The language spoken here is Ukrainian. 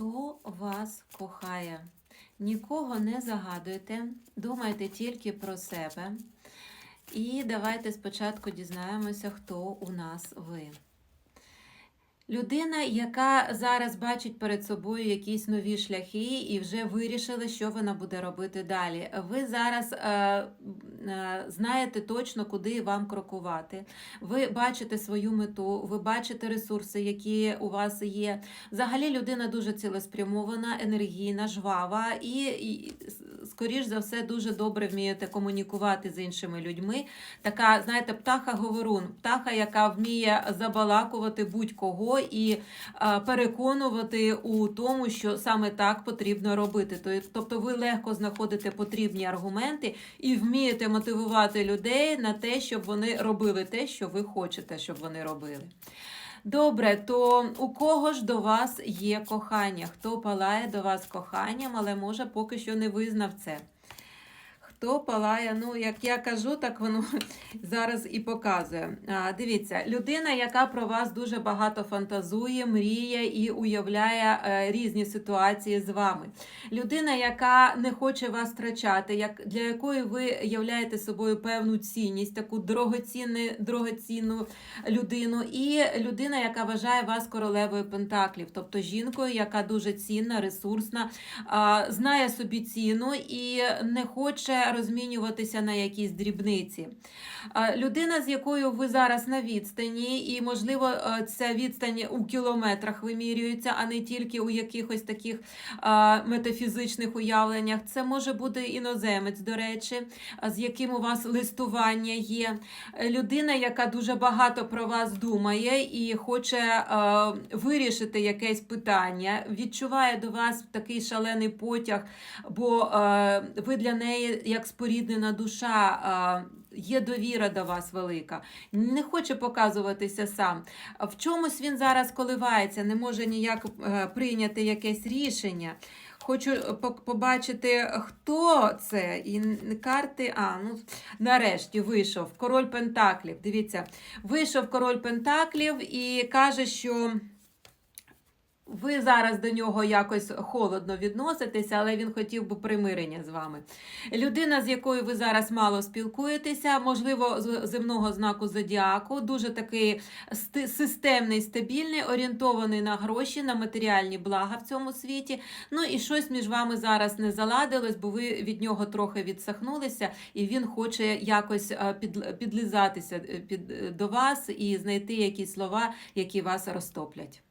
хто вас кохає. Нікого не загадуйте, думайте тільки про себе. І давайте спочатку дізнаємося, хто у нас ви. Людина, яка зараз бачить перед собою якісь нові шляхи і вже вирішила, що вона буде робити далі. Ви зараз е, знаєте точно, куди вам крокувати. Ви бачите свою мету, ви бачите ресурси, які у вас є. Взагалі, людина дуже цілеспрямована, енергійна, жвава і, і скоріш за все, дуже добре вмієте комунікувати з іншими людьми. Така, знаєте, птаха-говорун, птаха, яка вміє забалакувати будь-кого і е, переконувати у тому, що саме так потрібно робити. Тобто ви легко знаходите потрібні аргументи і вмієте мотивувати людей на те, щоб вони робили те, що ви хочете, щоб вони робили. Добре, то у кого ж до вас є кохання? Хто палає до вас коханням, але може поки що не визнав це? Хто палає, ну, як я кажу, так воно зараз і показує. А, дивіться, людина, яка про вас дуже багато фантазує, мріє і уявляє е, різні ситуації з вами. Людина, яка не хоче вас втрачати, як, для якої ви являєте собою певну цінність, таку дорогоцінну, дорогоцінну людину, і людина, яка вважає вас королевою пентаклів, тобто жінкою, яка дуже цінна, ресурсна, а, знає собі ціну і не хоче розмінюватися на якісь дрібниці. Людина, з якою ви зараз на відстані, і, можливо, е, ця відстань у кілометрах вимірюється, а не тільки у якихось таких метафізичних уявленнях. Це може бути іноземець, до речі, з яким у вас листування є. Е, Людина, яка дуже багато про вас думає і хоче е, вирішити якесь питання, відчуває до вас такий шалений потяг, бо е, ви для неї як споріднена душа. Е, Є довіра до вас велика, не хоче показуватися сам. В чомусь він зараз коливається, не може ніяк е, прийняти якесь рішення. Хочу побачити, хто це. І карти. А, ну нарешті вийшов король Пентаклів. Дивіться, вийшов король Пентаклів і каже, що. Ви зараз до нього якось холодно відноситеся, але він хотів би примирення з вами. Людина, з якою ви зараз мало спілкуєтеся, можливо, з земного знаку зодіаку, дуже такий системний, стабільний, орієнтований на гроші, на матеріальні блага в цьому світі. Ну і щось між вами зараз не заладилось, бо ви від нього трохи відсахнулися, і він хоче якось е, під, підлизатися е, під, е, до вас і знайти якісь слова, які вас розтоплять.